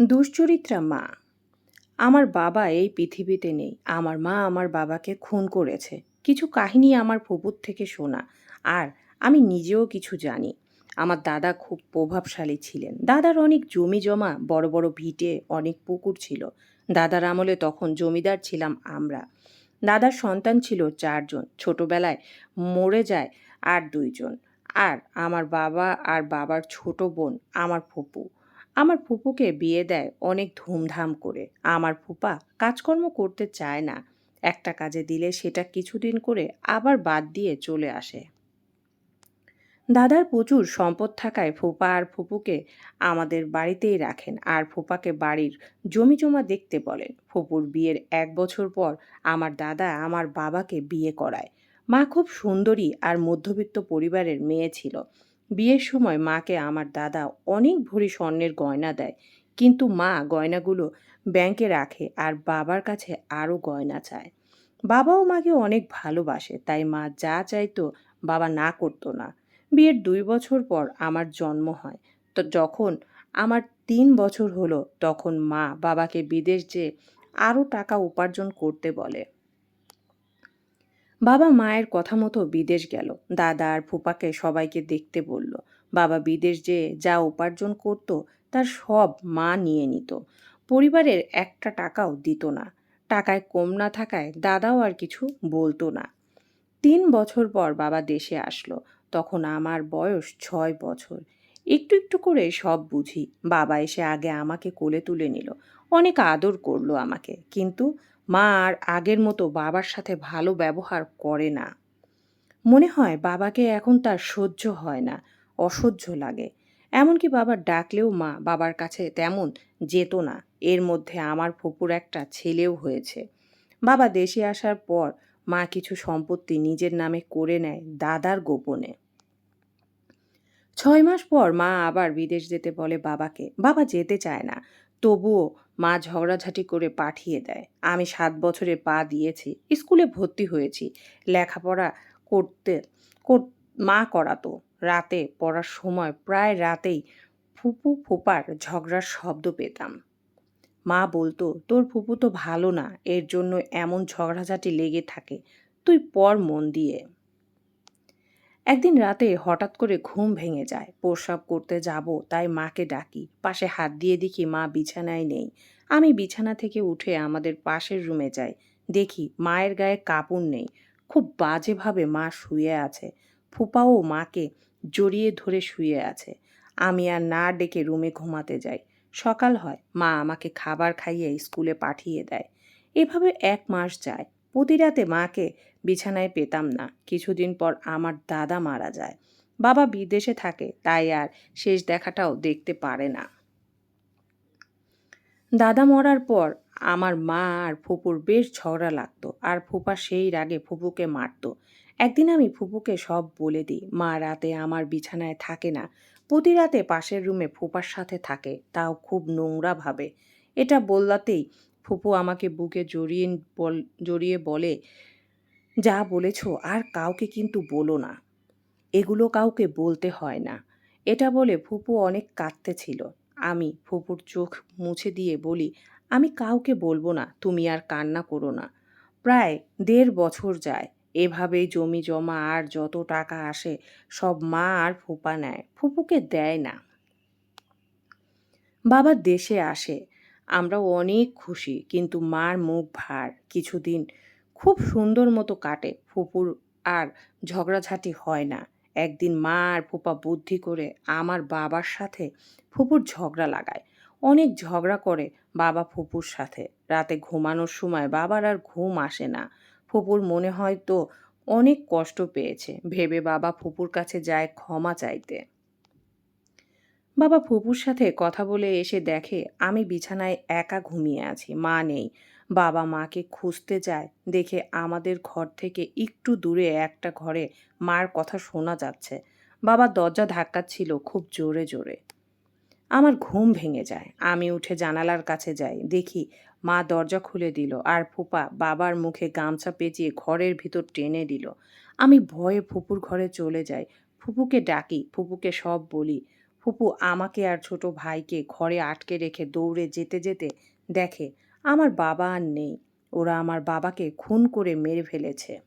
দুশ্চরিত্রা মা। আমার বাবা এই পৃথিবীতে নেই। আমার মা আমার বাবাকে খুন করেছে। কিছু কাহিনী আমার ফুপুর থেকে শোনা। আর আমি নিজেও কিছু জানি। আমার দাদা খুব প্রভাবশালী ছিলেন। দাদার অনেক জমি জমা বড় বড় ভিটে অনেক পুকুর ছিল। দাদার আমলে তখন জমিদার ছিলাম আমরা। দাদার সন্তান ছিল চারজন। ছোটবেলায় মরে যায় আর দুইজন। আর আমার বাবা আর বাবার ছোট বোন, আমার ফুপু। আমার ফুপুকে বিয়ে দেয় অনেক ধুমধাম করে। আমার ফুপা কাজকর্ম করতে চায় না। একটা কাজে দিলে সেটা কিছুদিন করে আবার বাদ দিয়ে চলে আসে। দাদার প্রচুর সম্পদ থাকায় ফুপা আর ফুপুকে আমাদের বাড়িতেই রাখেন আর ফুপাকে বাড়ির জমি জমা দেখতে বলেন। ফুপুর বিয়ের এক বছর পর আমার দাদা আমার বাবাকে বিয়ে করায়। মা খুব সুন্দরী আর মধ্যবিত্ত পরিবারের মেয়ে ছিল। বিয়ের সময় মাকে আমার দাদা অনেক ভরি স্বর্ণের গয়না দেয়। কিন্তু মা গয়নাগুলো ব্যাংকে রাখে আর বাবার কাছে আরও গয়না চায়। বাবাও মাকে অনেক ভালোবাসে, তাই মা যা চাইতো বাবা না করতো না। বিয়ের দুই বছর পর আমার জন্ম হয়। তো যখন আমার তিন বছর হলো, তখন মা বাবাকে বিদেশ যেয়ে আরও টাকা উপার্জন করতে বলে। বাবা মায়ের কথা মতো বিদেশ গেল। দাদা আর ফুপাকে সবাইকে দেখতে বলল। বাবা বিদেশ যে যা উপার্জন করত, তার সব মা নিয়ে নিত। পরিবারের একটা টাকাও দিত না। টাকায় কম না থাকায় দাদাও আর কিছু বলতো না। তিন বছর পর বাবা দেশে আসলো। তখন আমার বয়স ছয় বছর। একটু একটু করে সব বুঝি। বাবা এসে আগে আমাকে কোলে তুলে নিল। অনেক আদর করল আমাকে। কিন্তু মা আর আগের মতো বাবার সাথে ভালো ব্যবহার করে না। মনে হয় বাবাকে এখন তার সহ্য হয় না, অসহ্য লাগে। এমনকি বাবার ডাকলেও মা বাবার কাছে তেমন যেত না। এর মধ্যে আমার ফুপুর একটা ছেলেও হয়েছে। বাবা দেশে আসার পর মা কিছু সম্পত্তি নিজের নামে করে নেয় দাদার গোপনে। ছয় মাস পর মা আবার বিদেশ যেতে বলে বাবাকে। বাবা যেতে চায় না। তবুও মা ঝগড়াঝাটি করে পাঠিয়ে দেয়। আমি সাত বছরে পা দিয়েছি, স্কুলে ভর্তি হয়েছি। লেখাপড়া করতে মা করাতো। রাতে পড়ার সময় প্রায় রাতেই ফুপু ফুপার ঝগড়ার শব্দ পেতাম। মা বলতো, তোর ফুপু তো ভালো না, এর জন্য এমন ঝগড়াঝাটি লেগে থাকে। তুই পর মন দিয়ে। একদিন রাতে হঠাৎ করে ঘুম ভেঙে যায়। প্রস্রাব করতে যাব, তাই মাকে ডাকি। পাশে হাত দিয়ে দেখি মা বিছানায় নেই। আমি বিছানা থেকে উঠে আমাদের পাশের রুমে যাই। দেখি মায়ের গায়ে কাপড় নেই। খুব বাজেভাবে মা শুয়ে আছে। ফুপাও মাকে জড়িয়ে ধরে শুয়ে আছে। আমি আর না ডেকে রুমে ঘুমাতে যাই। সকাল হয়, মা আমাকে খাবার খাইয়ে স্কুলে পাঠিয়ে দেয়। এভাবে এক মাস যায়। প্রতি রাতে মাকে বিছানায় পেতাম না। কিছুদিন পর আমার দাদা মারা যায়। বাবা বিদেশে থাকে, তাই আর শেষ দেখাটাও দেখতে পারে না। দাদা মরার পর আমার মা আর ফুপুর বেশ ঝগড়া লাগতো আর ফুপা সেই রাগে ফুপুকে মারতো। একদিন আমি ফুপুকে সব বলে দিই, মা রাতে আমার বিছানায় থাকে না। প্রতি রাতে পাশের রুমে ফুপার সাথে থাকে, তাও খুব নোংরা ভাবে। এটা বললাতেই ফুপু আমাকে বুকে জড়িয়ে বল, জড়িয়ে বলে, যা বলেছ আর কাউকে কিন্তু বলো না। এগুলো কাউকে বলতে হয় না। এটা বলে ফুপু অনেক কাঁদতে ছিল। আমি ফুপুর চোখ মুছে দিয়ে বলি, আমি কাউকে বলব না, তুমি আর কান্না করো না। প্রায় দেড় বছর যায়, এভাবেই জমি জমা আর যত টাকা আসে, সব মা আর ফুপা নেয়। ফুপুকে দেয় না। বাবা দেশে আসে আমরা অনেক খুশি, কিন্তু মার মুখ ভার। কিছুদিন খুব সুন্দর মতো কাটে ফুপুর আর ঝগড়াঝাটি হয় না। একদিন মা আর ফুপা বুদ্ধি করে আমার বাবার সাথে ফুপুর ঝগড়া লাগায়। অনেক ঝগড়া করে বাবা ফুপুর সাথে। রাতে ঘুমানোর সময় বাবার আর ঘুম আসে না। ফুপুর মনে হয় তো অনেক কষ্ট পেয়েছে। ভেবে বাবা ফুপুর কাছে যায় ক্ষমা চাইতে। বাবা ফুপুর সাথে কথা বলে এসে দেখে, আমি বিছানায় একা ঘুমিয়ে আছি, মা নেই। বাবা মাকে খুঁজতে যায়, দেখে আমাদের ঘর থেকে একটু দূরে একটা ঘরে মার কথা শোনা যাচ্ছে। বাবা দরজা ধাক্কাচ্ছিল খুব জোরে জোরে। আমার ঘুম ভেঙে যায়। আমি উঠে জানালার কাছে যাই, দেখি মা দরজা খুলে দিল আর ফুপা বাবার মুখে গামছা পেঁচিয়ে ঘরের ভিতর টেনে দিল। আমি ভয়ে ফুপুর ঘরে চলে যাই। ফুপুকে ডাকি, ফুপুকে সব বলি। ফুপু আমাকে আর ছোট ভাইকে ঘরে আটকে রেখে দৌড়ে যেতে যেতে দেখে, আমার বাবা আর নেই, ওরা আমার বাবাকে খুন করে মেরে ফেলেছে।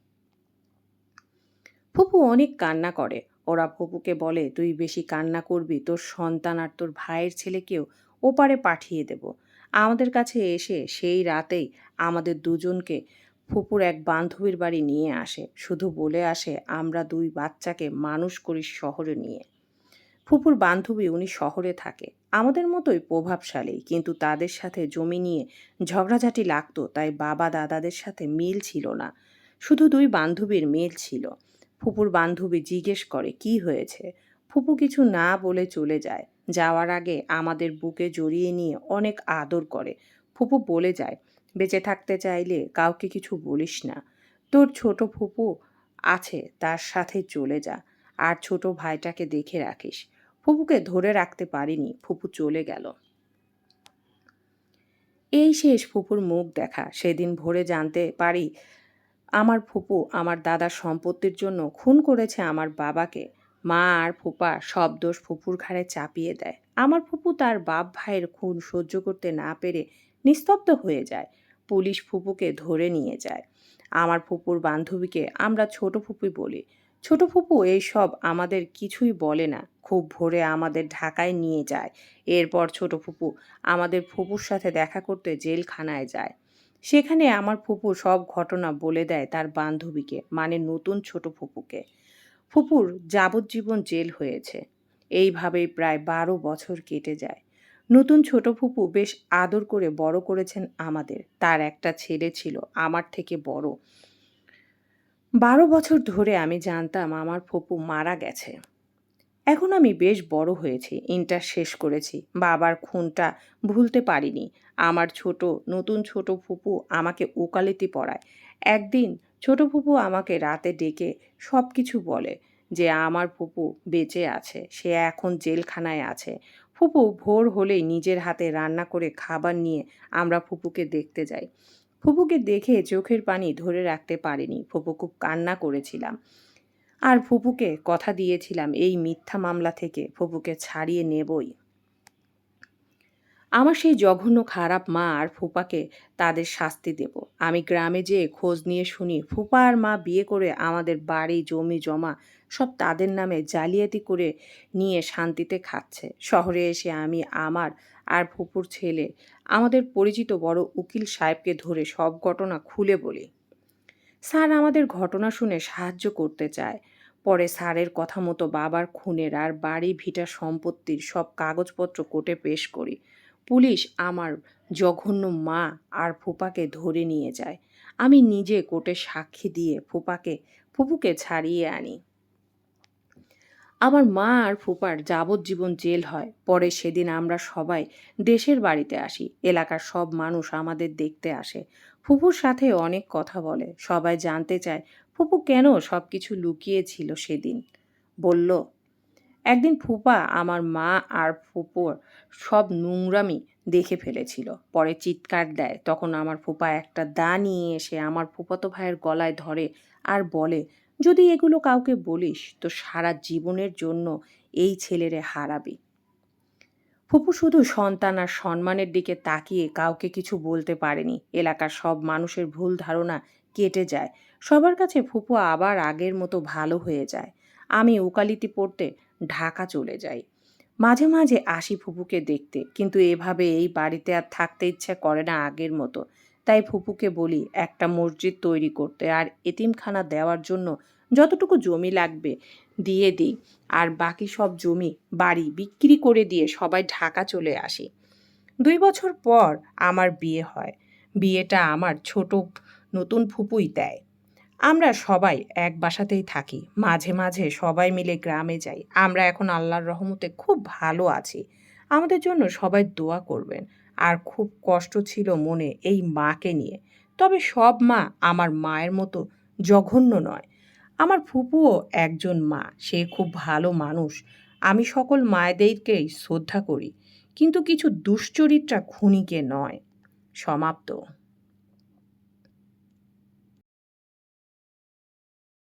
ফুপু অনেক কান্না করে। ওরা ফুপুকে বলে, তুই বেশি কান্না করবি, তোর সন্তান আর তোর ভাইয়ের ছেলেকেও ওপারে পাঠিয়ে দেব। আমাদের কাছে এসে সেই রাতেই আমাদের দুজনকে ফুপুর এক বান্ধবীর বাড়ি নিয়ে আসে। শুধু বলে আসে, আমরা দুই বাচ্চাকে মানুষ করি শহরে নিয়ে। ফুপুর বান্ধবী উনি শহরে থাকে। আমাদের মতোই প্রভাবশালী, কিন্তু তাদের সাথে জমি নিয়ে ঝগড়াঝাটি লাগতো, তাই বাবা দাদাদের সাথে মিল ছিল না। শুধু দুই বান্ধবীর মিল ছিল। ফুপুর বান্ধবী জিজ্ঞেস করে, কি হয়েছে? ফুপু কিছু না বলে চলে যায়। যাওয়ার আগে আমাদের বুকে জড়িয়ে নিয়ে অনেক আদর করে। ফুপু বলে যায়, বেঁচে থাকতে চাইলে কাউকে কিছু বলিস না। তোর ছোট ফুপু আছে, তার সাথে চলে যা। আর ছোট ভাইটাকে দেখে রাখিস। ফুপুকে ধরে রাখতে পারিনি, ফুপু চলে গেল। এই শেষ ফুপুর মুখ দেখা। সেদিন ভোরে জানতে পারি, আমার ফুপু আমার দাদার সম্পত্তির জন্য খুন করেছে আমার বাবাকে। মা আর ফুপা সব দোষ ফুপুর ঘাড়ে চাপিয়ে দেয়। আমার ফুপু তার বাপ ভাইয়ের খুন সহ্য করতে না পেরে নিস্তব্ধ হয়ে যায়। পুলিশ ফুপুকে ধরে নিয়ে যায়। আমার ফুপুর বান্ধবীকে আমরা ছোট ফুপুই বলি। ছোট ফুপু এইসব আমাদের কিছুই বলে না। খুব ভোরে আমাদের ঢাকায় নিয়ে যায়। এরপর ছোট ফুপু আমাদের ফুপুর সাথে দেখা করতে জেলখানায় যায়। সেখানে আমার ফুপু সব ঘটনা বলে দেয় তার বান্ধবীকে মানে নতুন ছোট ফুপুকে। ফুপুর যাবজ্জীবন জেল হয়েছে। এইভাবেই প্রায় বারো বছর কেটে যায়। নতুন ছোট ফুপু বেশ আদর করে বড় করেছেন আমাদের। তার একটা ছেলে ছিল, আমার থেকে বড়। বারো বছর ধরে আমি জানতাম আমার ফুপু মারা গেছে। এখন আমি বেশ বড় হয়েছি, ইন্টার শেষ করেছি, বাবার খুনটা ভুলতে পারিনি। আমার ছোট, নতুন ছোট ফুপু আমাকে ওকালতি পড়ায়। একদিন ছোট ফুপু আমাকে রাতে ডেকে সব কিছু বলে যে আমার ফুপু বেঁচে আছে, সে এখন জেলখানায় আছে। ফুপু ভোর হলেই নিজের হাতে রান্না করে খাবার নিয়ে আমরা ফুপুকে দেখতে যাই। ফুপুকে দেখে চোখের পানি ধরে রাখতে পারিনি। ফুপু খুব কান্না করেছিলাম। আর ফুপুকে কথা দিয়েছিলাম এই মিথ্যা মামলা থেকে। ফুপুকে ছাড়িয়ে নেবই। আমার সেই জঘন্য খারাপ মা আর ফুপাকে তাদের শাস্তি দেব। আমি গ্রামে যেয়ে খোঁজ নিয়ে শুনি ফুপা আর মা বিয়ে করে আমাদের বাড়ি জমি জমা সব তাদের নামে জালিয়াতি করে নিয়ে শান্তিতে খাচ্ছে। শহরে এসে আমি, আমার আর ফুপুর ছেলে, আমাদের পরিচিত বড় উকিল সাহেবকে ধরে সব ঘটনা খুলে বলি। স্যার আমাদের ঘটনা শুনে সাহায্য করতে চায়। পরে স্যারের কথা মতো বাবার খুনের আর বাড়ি ভিটা সম্পত্তির সব কাগজপত্র কোর্টে পেশ করি। পুলিশ আমার জঘন্য মা আর ফুপাকে ধরে নিয়ে যায়। আমি নিজে কোর্টে সাক্ষী দিয়ে ফুপাকে, ফুপুকে ছাড়িয়ে আনি। আমার মা আর ফুপার যাবজ্জীবন জেল হয়। পরে সেদিন আমরা সবাই দেশের বাড়িতে আসি। এলাকার সব মানুষ আমাদের দেখতে আসে। ফুপুর সাথে অনেক কথা বলে। সবাই জানতে চায় ফুপু কেন সব কিছু লুকিয়েছিল সেদিন? বলল, একদিন ফুপা আমার মা আর ফুপুর সব নোংরামি দেখে ফেলেছিল। পরে চিৎকার দেয়। তখন আমার ফুপা একটা দা নিয়ে এসে আমার ফুপাতো ভাইয়ের গলায় ধরে আর বলে যদি এগুলো কাউকে বলিস, তো সারা জীবনের জন্য এই ছেলেরে হারাবি। ফুপু শুধু সন্তান আর সম্মানের দিকে তাকিয়ে কাউকে কিছু বলতে পারেনি। এলাকার সব মানুষের ভুল ধারণা কেটে যায়। সবার কাছে ফুপু আবার আগের মতো ভালো হয়ে যায়। আমি উকালিতি পড়তে ঢাকা চলে যাই। মাঝে মাঝে আসি ফুপুকে দেখতে, কিন্তু এভাবে এই বাড়িতে আর থাকতে ইচ্ছে করে না আগের মতো। তাই ফুপুকে বলি, একটা মসজিদ তৈরি করতে আর এতিমখানা দেওয়ার জন্য যতটুকু জমি লাগবে দিয়ে দিই, আর বাকি সব জমি বাড়ি বিক্রি করে দিয়ে সবাই ঢাকা চলে আসি। দুই বছর পর আমার বিয়ে হয়। বিয়েটা আমার ছোট নতুন ফুপুই দেয়। আমরা সবাই এক বাসাতেই থাকি। মাঝে মাঝে সবাই মিলে গ্রামে যাই। আমরা এখন আল্লাহর রহমতে খুব ভালো আছি। আমাদের জন্য সবাই দোয়া করবেন। আর খুব কষ্ট ছিল মনে এই মাকে নিয়ে। তবে সব মা আমার মায়ের মতো জঘন্য নয়। আমার ফুপুও একজন মা, সে খুব ভালো মানুষ। আমি সকল মায়েদেরকেই শ্রদ্ধা করি, কিন্তু কিছু দুশ্চরিত্রা খুনিকে নয়। সমাপ্ত।